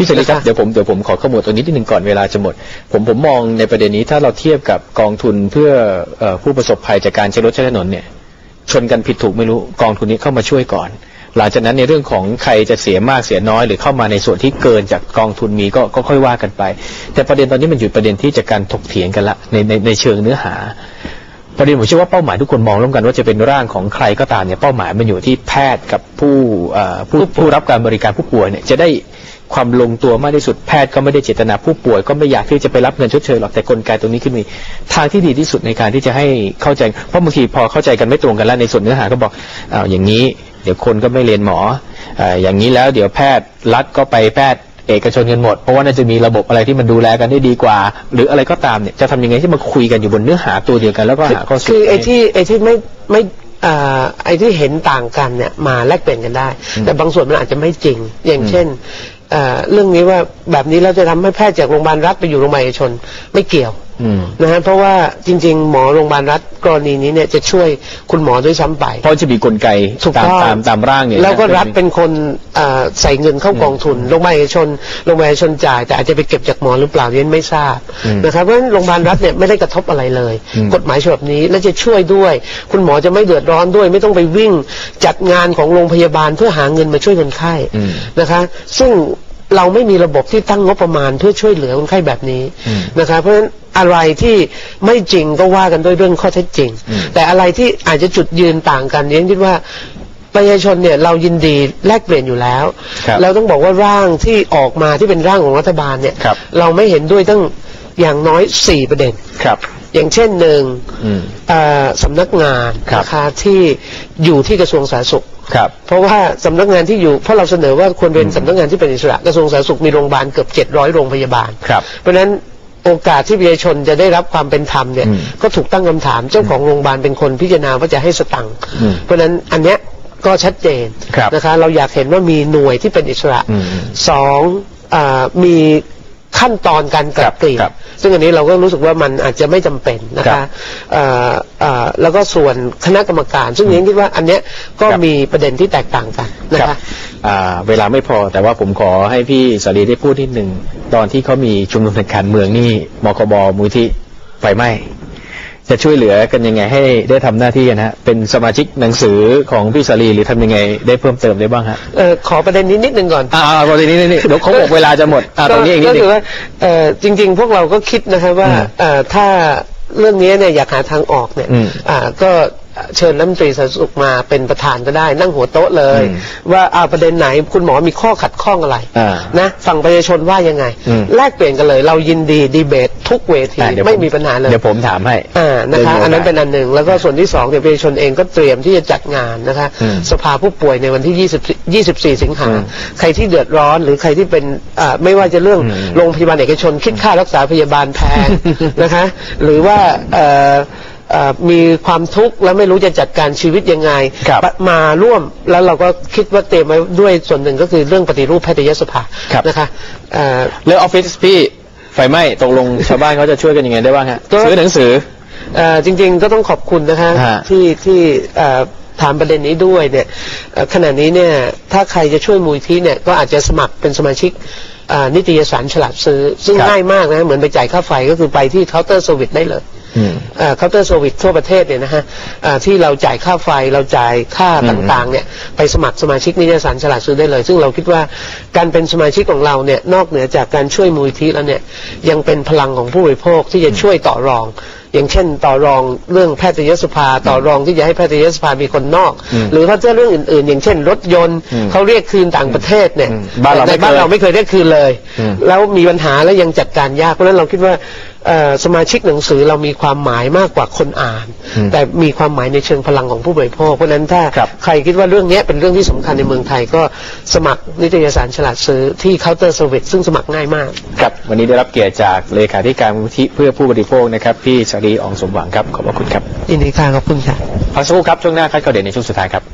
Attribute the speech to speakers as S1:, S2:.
S1: พี่ชลิดครับ
S2: นะคะ
S1: เดี๋ยวผมเดี๋ยวผมขอข้อมูลตัวนี้นิดนึงก่อนเวลาจะหมด ผมผมมองในประเด็นนี้ถ้าเราเทียบกับกองทุนเพื่อเอ่อผู้ประสบภัยจากการใช้รถใช้ถนนเนี่ย ชนกันผิดถูกไม่รู้กองทุนนี้เข้ามาช่วยก่อน หลังจากนั้นในเรื่องของใครจะเสียมากเสียน้อย หรือเข้ามาในส่วนที่เกินจากกองทุนมีก็ก็ค่อยว่ากันไป แต่ประเด็นตอนนี้มันอยู่ประเด็นที่จะการถกเถียงกันละในในในเชิงเนื้อหา ประเด็นผมเชื่อว่าเป้าหมายทุกคนมองร่วมกันว่าจะเป็นร่างของใครก็ตามเนี่ยเป้าหมายมันอยู่ที่แพทย์กับผู้ผู้ผู้รับการบริการผู้ป่วยเนี่ยจะได้ความลงตัวมากที่สุดแพทย์ก็ไม่ได้เจตนาผู้ป่วย ก็ไม่อยากที่จะไปรับเงินชดเชยหรอกแต่กลไกตรงนี้ขึ้นมีทางที่ดีที่สุดในการที่จะให้เข้าใจ เพราะบางทีพอเข้าใจกันไม่ตรงกันแล้วในส่วนเนื้อหาก็บอกอ้าวอย่างนี้ เดี๋ยวคนก็ไม่เรียนหมออ่ออย่างนี้แล้วเดี๋ยวแพทย์รัฐก็ไปแพทย์ เอกชนกันหมด เพราะว่าน่าจะมีระบบอะไรที่มันดูแลกันได้ดีกว่า หรืออะไรก็ตามเนี่ยจะทำยังไงที่มาคุยกันอยู่บนเนื้อหาตัวเดียวกันแล้วก็หาข้อสรุป
S2: คือไอ้ที่ไอ้ที่ไม่ไม่อ่าไอ้ที่เห็นต่างกันเนี่ยมาแลกเปลี่ยนกันได้ แต่บางส่วนมันอาจจะไม่จริง อย่างเช่นอ่าเรื่องนี้ว่าแบบนี้เราจะทำให้แพทย์จากโรงพยาบาลรัฐไปอยู่โรงพยาบาลเอกชนไม่เกี่ยว
S1: อืม
S2: นะฮะเพราะว่าจริง ๆ หมอโรงพยาบาลรัฐกรณีนี้เนี่ยจะช่วยคุณหมอด้วยซ้ำไป
S1: เพราะจะมีกลไก
S2: ถูก
S1: ตาม
S2: ต้อง
S1: ตามตามร่างเนี่ย
S2: แล้วก็
S1: นะ
S2: รัฐเป็นคนอ่าใส่เงินเข้ากองทุนโรงพยาบาลเอกชนโรงพยาบาลเอกชนจ่าย แต่อาจจะไปเก็บจากหมอหรือเปล่าเนี่ยไม่ทราบ
S1: อืม
S2: นะครับเพราะฉะนั้นโรงพยาบาลรัฐเนี่ยไม่ได้กระทบอะไรเลย
S1: อืม
S2: กฎหมายฉบับนี้และจะช่วยด้วย คุณหมอจะไม่เดือดร้อนด้วย ไม่ต้องไปวิ่งจัดงานของโรงพยาบาลเพื่อหาเงินมาช่วยคนไข้
S1: อืมอืม
S2: นะคะเพราะฉะนั้น อะไรที่ไม่จริงก็ว่ากันด้วยเรื่องข้อเท็จจริง
S1: อืม
S2: แต่อะไรที่อาจจะจุดยืนต่างกันเนี่ยคิดว่าประชาชนเนี่ยเรายินดีแลกเปลี่ยนอยู่แล้ว
S1: ครับ
S2: เราต้องบอกว่าร่างที่ออกมาที่เป็นร่างของรัฐบาลเนี่ย
S1: ครับ
S2: เราไม่เห็นด้วยตั้งอย่างน้อยสี่ประเด็น
S1: ครับ
S2: อย่างเช่นหนึ่ง
S1: อืม
S2: เอ่อสำนักงาน
S1: ครับ
S2: นะคะที่อยู่ที่กระทรวงสาธารณสุข
S1: ครับ
S2: เพราะว่าสำนักงานที่อยู่เพราะเราเสนอว่าควรเป็นสำนักงานที่เป็นอิสระกระทรวงสาธารณสุขมีโรงพยาบาลเกือบ 700 โรงพยาบาล
S1: ครับ
S2: เพราะฉะนั้น โอกาสที่ประชาชนจะได้รับความเป็นธรรมเนี่ย
S1: อืม
S2: ก็ถูกตั้งคำถามเจ้าของโรงพยาบาลเป็นคนพิจารณาว่าจะให้สตังค์
S1: อืม
S2: เพราะฉะนั้นอันเนี้ยก็ชัดเจน
S1: ครับ
S2: นะคะ เราอยากเห็นว่ามีหน่วยที่เป็นอิสระ
S1: อืม
S2: สองอามี ขั้นตอนการกลับเกลี่ย
S1: ครับ
S2: ซึ่งอันนี้เราก็รู้สึกว่ามันอาจจะไม่จำเป็นนะ
S1: ครั
S2: คะ
S1: บ
S2: อ่าอ่าแล้วก็ส่วนคณะกรรมการ ซึ่งเนี้คิดว่าอันเนี้ยก็
S1: ครับ
S2: มีประเด็นที่แตกต่างกันนะ
S1: ครั
S2: คะ
S1: บอ่าเวลาไม่พอแต่ว่าผมขอให้พี่สารีได้พูดนิดหนึ่งตอนที่เขามีชุมนุมทางการเมืองนี่มกบมูลที่ไฟไหม้ จะช่วยเหลือกันยังไงให้ได้ทำหน้าที่กันฮะเป็นสมาชิกหนังสือของพี่สารีหรือทำยังไงได้เพิ่มเติมได้บ้างฮะ
S2: เอ่อขอประเด็นนี้นิดนึงก่อน
S1: อ่าประเด็นนี้นี่เดี๋ยวเขาบอกเวลาจะหมดอ่าตรงนี้เองนิ
S2: ก็
S1: ดหนึ
S2: คื
S1: ง
S2: อว่าเอ่อจริง ๆ พวกเราก็คิดนะครับว่า
S1: อืม
S2: เอ่อถ้าเรื่องนี้เนี่ยอยากหาทางออกเนี่ย
S1: อืม
S2: อ่าก็ เชิญรัฐมนตรีสาธารณสุขมาเป็นประธานก็ได้ นั่งหัวโต๊ะเลย
S1: อืม
S2: ว่าเอาประเด็นไหนคุณหมอมีข้อขัดข้องอะไร
S1: อ่า
S2: นะฝั่งประชาชนว่ายังไง
S1: อืม
S2: แลกเปลี่ยนกันเลย เรายินดีดีเบตทุกเวที
S1: อ่าเดี๋ยว
S2: ไม่
S1: ผ
S2: มีปัญหาเลย
S1: เดี๋ยวผมถามให้
S2: อ่านะคะ
S1: ดี๋ยวมีโกาส
S2: อันนั้นเป็นอันหนึ่งแล้วก็ส่วนที่สองเนี่ยประชาชนเองก็เตรียมที่จะจัดงานนะคะ
S1: อืม
S2: สภาผู้ป่วยในวันที่ 20 24 สิงหา
S1: อืม
S2: ใครที่เดือดร้อนหรือใครที่เป็นอ่าไม่ว่าจะเรื่อง
S1: อืม
S2: โรงพยาบาลเอกชนคิดค่ารักษาพยาบาลแพงนะคะ หรือว่าเอ่อเอ่อ มีความทุกข์และไม่รู้จะจัดการชีวิตยังไง
S1: ครับ
S2: มาร่วมแล้วเราก็คิดว่าเตรียมไว้ด้วยส่วนหนึ่งก็คือเรื่องปฏิรูปแพทยสภา
S1: ครับ
S2: นะคะเอ่อ
S1: เรื่องออฟฟิศพี่ไฟไหม้ตกลงชาวบ้านเขาจะช่วยกันยังไงได้บ้างฮะ
S2: ก็
S1: ซื้อหนังสือ
S2: เอ่อจริงๆก็ต้องขอบคุณนะคะ
S1: ฮะ
S2: ที่ที่เอ่อถามประเด็นนี้ด้วยเนี่ยเอ่อขณะนี้เนี่ยถ้าใครจะช่วยมูลที่เนี่ยก็อาจจะสมัครเป็นสมาชิกอ่านิตยสารฉลาดซื้อ ซึ่ง
S1: ครับ
S2: ง่ายมากนะเหมือนไปจ่ายค่าไฟก็คือไปที่เคาน์เตอร์เซอร์วิสได้เลย
S1: อืม
S2: เคาน์เตอร์เซอร์วิสทั่วประเทศเนี่ยนะฮะอ่าที่เราจ่ายค่าไฟเราจ่ายค่า
S1: อืม
S2: ต่างๆเนี่ยไปสมัครสมาชิกนิตยสารฉลาดซื้อได้เลย ซึ่งเราคิดว่าการเป็นสมาชิกของเราเนี่ยนอกเหนือจากการช่วยมูลที่แล้วเนี่ยยังเป็นพลังของผู้บริโภคที่จะช่วยต่อรองอย่างเช่นต่อรองเรื่องแพทยสภาต่อรองที่จะให้แพทยสภามีคนนอก
S1: อืม
S2: หรือถ้าเรื่องอื่น ๆ อย่างเช่น รถยนต์
S1: อืม
S2: เขาเรียกคืนต่างประเทศเนี่ย
S1: อืมบ้านเรา
S2: ใน
S1: ไม่เคย
S2: บ้านเราไม่เคยเรียกคืนเลย
S1: อืม
S2: แล้วมีปัญหาแล้วยังจัดการยากเพราะฉะนั้นเราคิดว่าเอ่อ สมาชิกหนังสือเรามีความหมายมากกว่าคนอ่าน
S1: อืม
S2: แต่มีความหมายในเชิงพลังของผู้บริโภค เพราะฉะนั้นถ้า
S1: ครับ
S2: ใครคิดว่าเรื่องนี้เป็นเรื่องที่สำคัญในเมืองไทยก็สมัครนิตยสารฉลาดซื้อที่เคาน์เตอร์เซอร์วิสซึ่งสมัครง่ายมาก
S1: ครับวันนี้ได้รับเกียรติจากเลขาธิการมูลที่เพื่อผู้บริโภคนะครับพี่สารีอองสมหวังครับขอบพระคุณครับ
S2: ยินดีค่ะขอบคุณค่ะ
S1: พักสักครู่ครับช่วงหน้าคัดข่าวเด่นในช่วงสุดท้ายครับ